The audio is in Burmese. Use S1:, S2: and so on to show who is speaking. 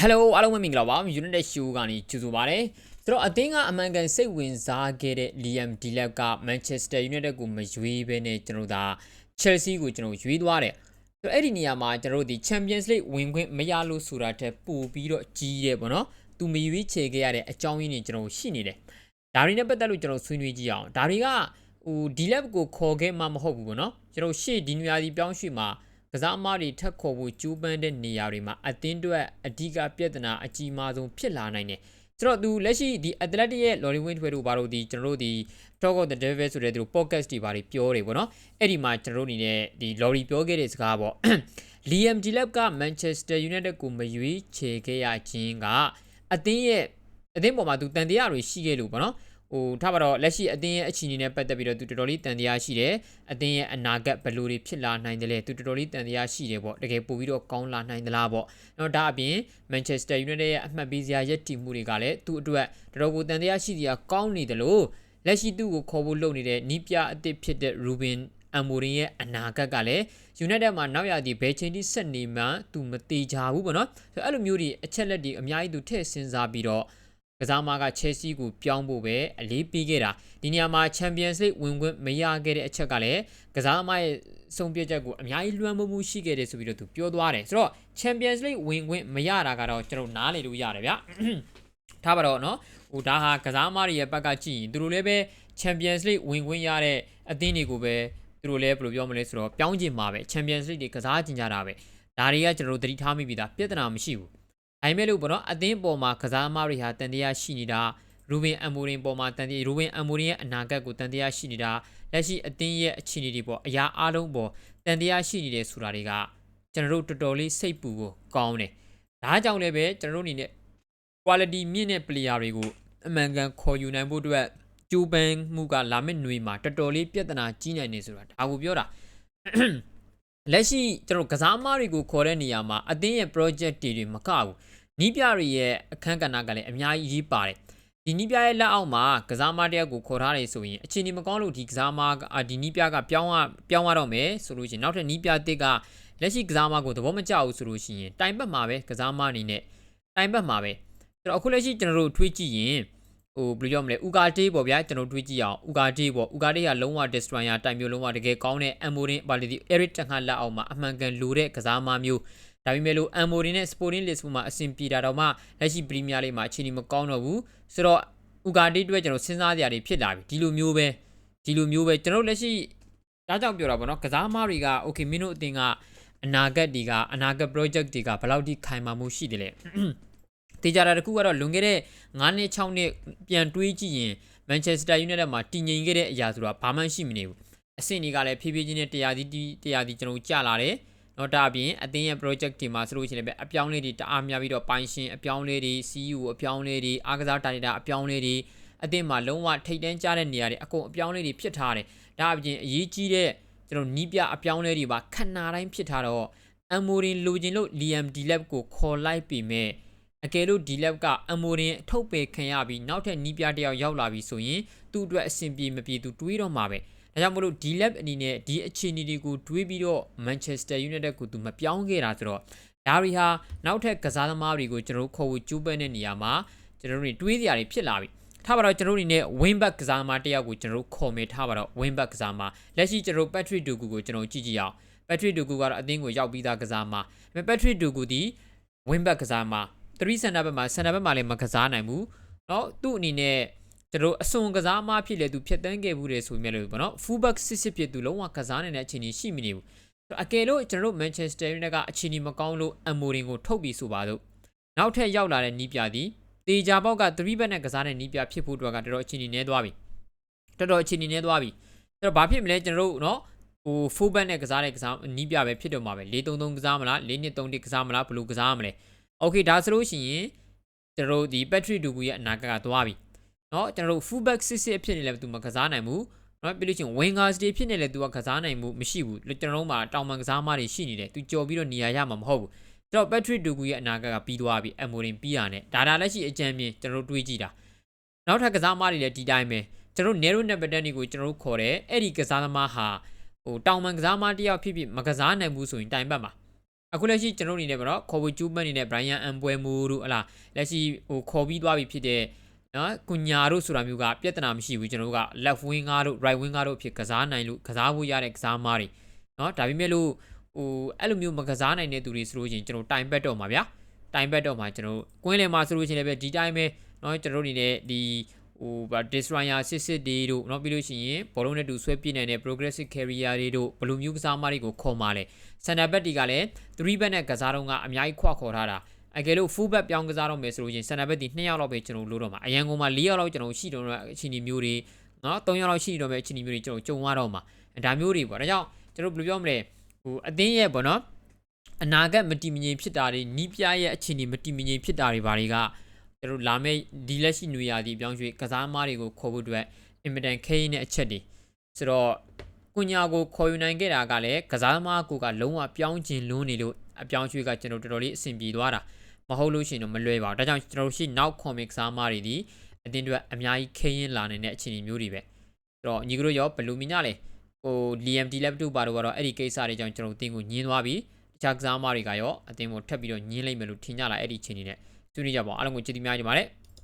S1: ဟယ်လိုအားလုံးပဲမင်္ဂလာပါ United Show ကနေကြိုဆိုပါရစေဆိုတော့အသင်းကအမှန်ကန်စိတ်ဝင်စားခဲ့တဲ့ Liam Delap က Manchester United ကိုမရွေးဘဲနဲ့ကျွန်တော်တို့ဒါ Chelsea ကိုကျွန်တော်ရွေးသွားတယ်ဆိုတော့အဲ့ဒီနေရာမှာကျွန်တော်တို့ဒီ Champions League ဝင်ခွင့်မရလို့ဆိုတာတက်ပို့ပြီးတော့ကြီးတယ်ပေါ့နော်သူမရွေးချယ်ခဲ့ရတဲ့အကြောင်းရင်းတွေကျွန်တော်ရှိနေတယ်ဒါတွေနဲ့ပတ်သက်လို့ကျွန်တော်ဆွေးနွေးကြည့်အောင်ဒါတွေကဟို Delap ကိုခေါ်ခဲ့မှမဟုတ်ဘူးပေါ့နော်ကျွန်တော်ရှေ့ဒီနေရာဒီပြောင်းရွှေ့မှာ ကစားအမားတွေထက်ခေါ်ဖို့ကြိုးပမ်းတဲ့နေရာတွေမှာအသင်းအတွက်အဓိကပြဿနာအကြီးမားဆုံးဖြစ်လာနိုင်တယ်ဆိုတော့သူလက်ရှိဒီ Athletic ရဲ့ Lorry Win ထွေးတို့ဘာလို့ဒီကျွန်တော်တို့ဒီ Talk of the Devil ဆိုတဲ့သူတို့ podcast တွေဘာတွေပြောတယ်ပေါ့နော်အဲ့ဒီမှာကျွန်တော်တို့အနေနဲ့ဒီ Lorry ပြောခဲ့တဲ့စကားပေါ့ Liam Delap က Manchester United ကိုမရွေးချယ်ခဲ့ရခြင်းကအသင်းရဲ့အသင်းပေါ်မှာသူတန်တရားတွေရှိခဲ့လို့ပေါ့နော် ဟိုထားပါတော့လက်ရှိအသင်းရဲ့အခြေအနေနဲ့ပတ်သက်ပြီးတော့သူတော်တော်လေးတန်တရားရှိတယ်အသင်းရဲ့အနာဂတ်ဘယ်လိုတွေဖြစ်လာနိုင်တယ်လဲသူတော်တော်လေးတန်တရားရှိတယ်ပေါ့တကယ်ပို့ပြီးတော့ကောင်းလာနိုင်သလားပေါ့နော်ဒါအပြင် Manchester United ရဲ့အမှတ်ပေးစရာရက်တီမှုတွေကလည်းသူ့အတွက်တော်တော်ကိုတန်တရားရှိစရာကောင်းနေတယ်လို့လက်ရှိသူ့ကိုခေါ်ဖို့လုပ်နေတဲ့နီးပြအသစ်ဖြစ်တဲ့ Ruben Amorim ရဲ့အနာဂတ်ကလည်း United မှာနောက်ရသည်ဘယ်ချိန်ထိဆက်နေမှသူမတေချာဘူးပေါ့နော်ဆိုအဲ့လိုမျိုးတွေအချက်လက်တွေအများကြီးသူထည့်စဉ်းစားပြီးတော့ ကစားမကချဲစီကိုပြောင်းဖို့ပဲအလေးပေးခဲ့တာဒီနေရာမှာချန်ပီယံစ်လိဝင်ခွင့်မရခဲ့တဲ့အချက်ကလည်းကစားမရဲ့ဆုံးဖြတ်ချက်ကိုအများကြီးလွှမ်းမိုးမှုရှိခဲ့တယ်ဆိုပြီးတော့သူပြောသွားတယ်ဆိုတော့ချန်ပီယံစ်လိဝင်ခွင့်မရတာကတော့ကျွန်တော်နားလည်လို့ရတယ်ဗျထားပါတော့နော်ဟိုဒါဟာကစားမတွေရဲ့ဘက်ကကြည့်ရင်သူတို့လည်းပဲချန်ပီယံစ်လိဝင်ခွင့်ရတဲ့အသင်းတွေကိုပဲသူတို့လည်းဘယ်လိုပြောမလဲဆိုတော့ပြောင်းကျင်မှာပဲချန်ပီယံစ်လိတွေကစားကျင်ကြတာပဲဒါတွေကကျွန်တော်တို့သတိထားမိပြီသားပြဿနာမရှိဘူး ဒါပေမဲ့လို့ပေါ့နော်အသင်းပေါ်မှာကစားမတွေဟာတန်တရားရှိနေတာရူဘင်အမိုရင်ပေါ်မှာတန်တရားရူဘင်အမိုရင်ရဲ့အနာဂတ်ကိုတန်တရားရှိနေတာလက်ရှိအသင်းရဲ့အခြေအနေတွေပေါ်အရာအလုံးပေါ်တန်တရားရှိနေတယ်ဆိုတာတွေကကျွန်တော်တို့တော်တော်လေးစိတ်ပူကိုကောင်းတယ်ဒါကြောင့်လည်းပဲကျွန်တော်တို့အနေနဲ့ quality မြင့်တဲ့ player တွေကိုအမှန်ကန်ခေါ်ယူနိုင်ဖို့အတွက်ကျူပန်မှုကလာမယ့်ຫນွေမှာတော်တော်လေးပြဿနာကြီးနိုင်နေဆိုတာဒါကိုပြောတာလက်ရှိကျွန်တော်ကစားမတွေကိုခေါ်တဲ့နေရာမှာအသင်းရဲ့ project တွေတွေမကဘူး နီးပြတွေရဲ့အခန်းကဏ္ဍကလည်းအများကြီးရေးပါတယ်ဒီနီးပြရဲ့လက်အောက်မှာကစားမတယောက်ကိုခေါ်ထားတယ်ဆိုရင်အခြေအနေမကောင်းလို့ဒီကစားမဒီနီးပြကပြောင်းရပြောင်းရတော့မယ်ဆိုလို့ရှိရင်နောက်ထပ်နီးပြတစ်ကလက်ရှိကစားမကိုသဘောမကျဘူးဆိုလို့ရှိရင်တိုင်ပတ်မှာပဲကစားမအနေနဲ့တိုင်ပတ်မှာပဲဆိုတော့အခုလက်ရှိကျွန်တော်တို့ထွေးကြည့်ရင်ဟိုဘယ်လိုပြောမလဲဥကာတေးပေါ့ဗျာကျွန်တော်တွေးကြည့်အောင်ဥကာတေးပေါ့ဥကာတေးကလုံးဝ destroyer တိုင်မျိုးလုံးဝတကယ်ကောင်းတဲ့ Amorin ပါလီဒီ Eric တန်ခါလက်အောက်မှာအမှန်ကန်လိုတဲ့ကစားမမျိုး ဒါပေမဲ့လို့ Amorin နဲ့ Sporting Lisbon မှာအဆင်ပြေတာတော့မှလက်ရှိ Premier League မှာအခြေအနေမကောင်းတော့ဘူးဆိုတော့ဥကာတေးအတွက်ကျွန်တော်စဉ်းစားကြရတယ်ဖြစ်လာပြီဒီလိုမျိုးပဲဒီလိုမျိုးပဲကျွန်တော်လက်ရှိဒါကြောင့်ပြောတာပေါ့နော်ကစားမတွေက okay မင်းတို့အတင်ကအနာဂတ်တွေကအနာဂတ် project တွေကဘယ်လောက်ထိခိုင်မာမှုရှိတယ်လဲတေချာတာတခုကတော့လွန်ခဲ့တဲ့9နှစ်6နှစ်ပြန်တွေးကြည့်ရင် Manchester United မှာတည်ငြိမ်ခဲ့တဲ့အရာဆိုတာဘာမှရှိမနေဘူးအဆင့်တွေကလည်းဖြည်းဖြည်းချင်းနဲ့တရားစီတရားစီကျွန်တော်ကြာလာတယ် တော့ဒါအပြင်အသင်းရဲ့ project တွေမှာဆိုလို့ရှိရင်လည်းအပြောင်းလဲတွေတအားများပြီးတော့ပိုင်ရှင်အပြောင်းလဲတွေ CEO အပြောင်းလဲတွေအားကစားတာတာအပြောင်းလဲတွေအသင်းမှာလုံးဝထိတ်တန်းကြတဲ့နေရာတွေအကုန်အပြောင်းလဲတွေဖြစ်ထားတယ်ဒါအပြင်အရေးကြီးတဲ့ကျွန်တော်နီးပြအပြောင်းလဲတွေပါခဏတိုင်းဖြစ်ထားတော့အမ်မိုရင်လိုချင်လို့ Liam Delap ကိုခေါ်လိုက်ပြီမဲ့အကယ်လို့ဒီလက်ကအမိုရင်အထုတ်ပယ်ခံရပြီးနောက်ထပ်နီးပြတယောက်ရောက်လာပြီဆိုရင်သူ့အတွက်အဆင်ပြေမပြေသူတွေးတော့မှာပဲ ဒါကြောင့်မလို့ဒီလက်အနေနဲ့ဒီအခြေအနေတွေကိုတွေးပြီးတော့ Manchester United ကိုသူမပြောင်းခဲ့တာဆိုတော့ဒါရီဟာနောက်ထပ်ကစားသမားတွေကိုကျွန်တော်တို့ခေါ်ဖို့ကြိုးပမ်းတဲ့နေရာမှာကျွန်တော်တို့တွေးစရာတွေဖြစ်လာပြီထားပါတော့ကျွန်တော်တို့အနေနဲ့ wing back ကစားသမားတယောက်ကိုကျွန်တော်တို့ခေါ်မယ်ထားပါတော့ wing back ကစားသမားလက်ရှိကျွန်တော်တို့ Patrick Dogu ကိုကျွန်တော်ကြည့်ကြည့်အောင် Patrick Dogu ကတော့အသင်းကိုရောက်ပြီးသားကစားသမားဒါပေမဲ့ Patrick Dogu ဒီ wing back ကစားသမား3 center ဘက်မှာ center ဘက်မှာလည်းမကစားနိုင်ဘူးเนาะသူ့အနေနဲ့ ကျွန်တော်အစွန်ကစားမဖြစ်လေသူဖြတ်တန်းခဲ့ဘူးတယ်ဆိုမြဲလို့ပေါ့နော် full back စစ်စစ်ဖြစ်သူလုံးဝကစားနိုင်တဲ့အခြေအနေရှိမနေဘူးအကယ်လို့ကျွန်တော်တို့ Manchester United ကအခြေအနေမကောင်းလို့ Amorim ကိုထုတ်ပြီးဆိုပါတော့နောက်ထပ်ရောက်လာတဲ့နီးပြသည်တေချာပေါက်က3ဘက်နဲ့ကစားတဲ့နီးပြဖြစ်ဖို့အတွက်ကတော်တော်အခြေအနေနည်းသွားပြီတော်တော်အခြေအနေနည်းသွားပြီအဲ့တော့ဘာဖြစ်မလဲကျွန်တော်တို့เนาะဟို full back နဲ့ကစားတဲ့ကစားနီးပြပဲဖြစ်တော့မှာပဲ4-3-3ကစားမလား4-2-3-1ကစားမလားဘယ်လိုကစားမလဲโอเคဒါဆိုလို့ရှိရင်ကျွန်တော်တို့ဒီ Patrick Dugu ရဲ့အနာဂတ်ကသွားပြီ เนาะကျွန်တော်တို့ fullback စစ်စစ်ဖြစ်နေလဲသူမကစားနိုင်ဘူးเนาะပြီးလို့ရှိရင် wingers တွေဖြစ်နေလဲသူကကစားနိုင်မှုမရှိဘူးကျွန်တော်တို့မှာတောင်ပန်ကစားမတွေရှိနေတယ်သူကြော်ပြီးတော့နေရာရမှာမဟုတ်ဘူးကျွန်တော် Patrick Dugu ရဲ့အနာဂတ်ကပြီးသွားပြီ Amorim ပြီးရနဲ့ဒါဒါလက်ရှိအကြံမြင်ကျွန်တော်တို့တွေးကြည့်တာနောက်ထပ်ကစားမတွေလည်းဒီတိုင်းပဲကျွန်တော် Nero Nabatani ကိုကျွန်တော်တို့ခေါ်တယ်အဲ့ဒီကစားသမားဟာဟိုတောင်ပန်ကစားမတယောက်ဖြစ်ဖြစ်မကစားနိုင်ဘူးဆိုရင်တိုင်ပတ်မှာ အခုလက်ရှိကျွန်တော်တို့အနေနဲ့ပေါ့နော်ခေါ်ဖို့ကျူးမတ်အနေနဲ့ Brian Ambuemo တို့ဟလာလက်ရှိဟိုခေါ်ပြီးသွားပြီဖြစ်တဲ့ နော်ကွန်ညာတို့ဆိုတာမျိုးကပြဿနာမရှိဘူးကျွန်တော်တို့က left winger တို့ right winger တို့အဖြစ်ကစားနိုင်လို့ကစားဖို့ရတဲ့ကစားမားတွေနော်ဒါပေမဲ့လို့ဟိုအဲ့လိုမျိုးမကစားနိုင်တဲ့သူတွေဆိုလို့ရှိရင်ကျွန်တော်တိုင်ဘက်တော့မှာဗျာတိုင်ဘက်တော့မှာကျွန်တော်ကွင်းလယ်မှာဆိုလို့ရှိရင်လည်းပဲဒီတိုင်းပဲနော်ကျွန်တော်တို့အနေနဲ့ဒီဟိုဗာ destroyer စစ်စစ်တွေတို့เนาะပြီးလို့ရှိရင်ဘောလုံးနဲ့တူဆွဲပြနိုင်တဲ့ progressive carrier တွေတို့ဘယ်လိုမျိုးကစားမတွေကိုခေါ်มาလဲ center back တွေကလည်း3 back နဲ့ကစားတော့ကအများကြီးခွခေါ်ထားတာ အကယ်လို့ full back ပြောင်းကစားတော့မယ်ဆိုလို့ရင်စန်တာဘက်ဒီ2ယောက်လောက်ပဲကျွန်တော်လိုတော့မှာအရန်ကုန်မှာ4ယောက်လောက်ကျွန်တော်ရှိတော့တဲ့အချိန်ဒီမျိုးတွေနော်3ယောက်လောက်ရှိတော့မယ်အချိန်ဒီမျိုးတွေကျွန်တော်ကြုံရတော့မှာဒါမျိုးတွေပေါ့ဒါကြောင့်ကျွန်တော်ဘယ်လိုပြောမလဲဟိုအသင်းရဲ့ပေါ့နော်အနာဂတ်မတည်မငြိမ်ဖြစ်တာတွေနီးပြရဲ့အခြေအနေမတည်မငြိမ်ဖြစ်တာတွေဘာတွေကကျွန်တော်လာမယ့်ဒီလက်ရှိနွေရာသီပြောင်းရွှေ့ကစားမားတွေကိုခေါ်ဖို့အတွက်အင်မတန်ခဲရင်းတဲ့အချက်တွေဆိုတော့ကုညာကိုခေါ်ယူနိုင်ခဲ့တာကလည်းကစားမားကိုကလုံးဝပြောင်းကျင်လွန်းနေလို့အပြောင်းရွှေ့ကကျွန်တော်တော်တော်လေးအဆင်ပြေသွားတာ မဟုတ်လို့ရှိရင်တော့မလွယ်ပါဘူးဒါကြောင့်ကျွန်တော်တို့ရှိနောက် comic စားမားတွေဒီအတင်းတွေအများကြီးခဲရင်းလာနေတဲ့အခြေအနေမျိုးတွေပဲဆိုတော့ညီကတို့ရောဘယ်လိုမြင်ကြလဲဟို LMD laptop ပါတော့ကတော့အဲ့ဒီကိစ္စတွေကြောင့်ကျွန်တော်တို့အတင်းကိုညင်းသွားပြီတခြားကစားမားတွေကရောအတင်းကိုထပ်ပြီးတော့ညင်းလိုက်မယ်လို့ထင်ကြလားအဲ့ဒီအခြေအနေနဲ့ဆွေးနွေးကြပါအောင်အားလုံးကိုကျေးဇူးများကြီးပါတယ်